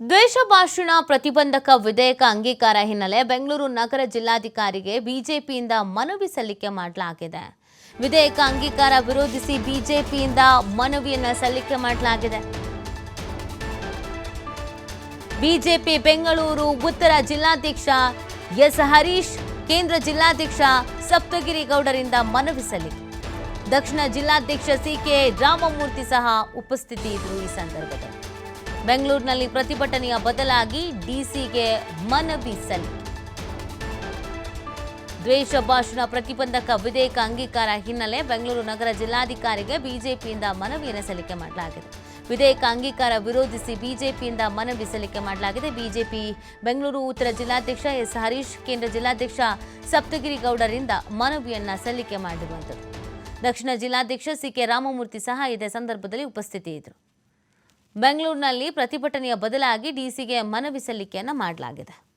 ದ್ವೇಷ ಭಾಷಣ ಪ್ರತಿಬಂಧಕ ವಿಧೇಯಕ ಅಂಗೀಕಾರ ಹಿನ್ನೆಲೆ ಬೆಂಗಳೂರು ನಗರ ಜಿಲ್ಲಾಧಿಕಾರಿಗೆ ಬಿಜೆಪಿಯಿಂದ ಮನವಿ ಸಲ್ಲಿಕೆ ಮಾಡಲಾಗಿದೆ. ವಿಧೇಯಕ ಅಂಗೀಕಾರ ವಿರೋಧಿಸಿ ಬಿಜೆಪಿಯಿಂದ ಮನವಿಯನ್ನು ಸಲ್ಲಿಕೆ ಮಾಡಲಾಗಿದೆ. ಬಿಜೆಪಿ ಬೆಂಗಳೂರು ಉತ್ತರ ಜಿಲ್ಲಾಧ್ಯಕ್ಷ ಎಸ್ ಹರೀಶ್, ಕೇಂದ್ರ ಜಿಲ್ಲಾಧ್ಯಕ್ಷ ಸಪ್ತಗಿರಿ ಗೌಡರಿಂದ ಮನವಿ ಸಲ್ಲಿಕೆ. ದಕ್ಷಿಣ ಜಿಲ್ಲಾಧ್ಯಕ್ಷ ಸಿ ಕೆ ರಾಮಮೂರ್ತಿ ಸಹ ಉಪಸ್ಥಿತಿ ಇದ್ರು ಈ ಸಂದರ್ಭದಲ್ಲಿ. ಬೆಂಗಳೂರಿನಲ್ಲಿ ಪ್ರತಿಭಟನೆಯ ಬದಲಾಗಿ ಡಿಸಿಗೆ ಮನವಿ ಸಲ್ಲಿಕೆ. ದ್ವೇಷ ಭಾಷಣ ಪ್ರತಿಬಂಧಕ ವಿಧೇಯಕ ಅಂಗೀಕಾರ ಹಿನ್ನೆಲೆ ಬೆಂಗಳೂರು ನಗರ ಜಿಲ್ಲಾಧಿಕಾರಿಗೆ ಬಿಜೆಪಿಯಿಂದ ಮನವಿಯನ್ನು ಸಲ್ಲಿಕೆ ಮಾಡಲಾಗಿದೆ. ವಿಧೇಯಕ ಅಂಗೀಕಾರ ವಿರೋಧಿಸಿ ಬಿಜೆಪಿಯಿಂದ ಮನವಿ ಸಲ್ಲಿಕೆ ಮಾಡಲಾಗಿದೆ. ಬಿಜೆಪಿ ಬೆಂಗಳೂರು ಉತ್ತರ ಜಿಲ್ಲಾಧ್ಯಕ್ಷ ಎಸ್ ಹರೀಶ್, ಕೇಂದ್ರ ಜಿಲ್ಲಾಧ್ಯಕ್ಷ ಸಪ್ತಗಿರಿ ಗೌಡರಿಂದ ಮನವಿಯನ್ನು ಸಲ್ಲಿಕೆ ಮಾಡಿರುವಂಥದ್ದು ದಕ್ಷಿಣ ಜಿಲ್ಲಾಧ್ಯಕ್ಷ ಸಿ ಕೆ ರಾಮಮೂರ್ತಿ ಸಹ ಇದೇ ಸಂದರ್ಭದಲ್ಲಿ ಉಪಸ್ಥಿತಿ ಇದ್ದರು ಬೆಂಗಳೂರಿನಲ್ಲಿ ಪ್ರತಿಭಟನೆಯ ಬದಲಾಗಿ ಡಿಸಿಗೆ ಮನವಿ ಸಲ್ಲಿಕೆಯನ್ನು ಮಾಡಲಾಗಿದೆ.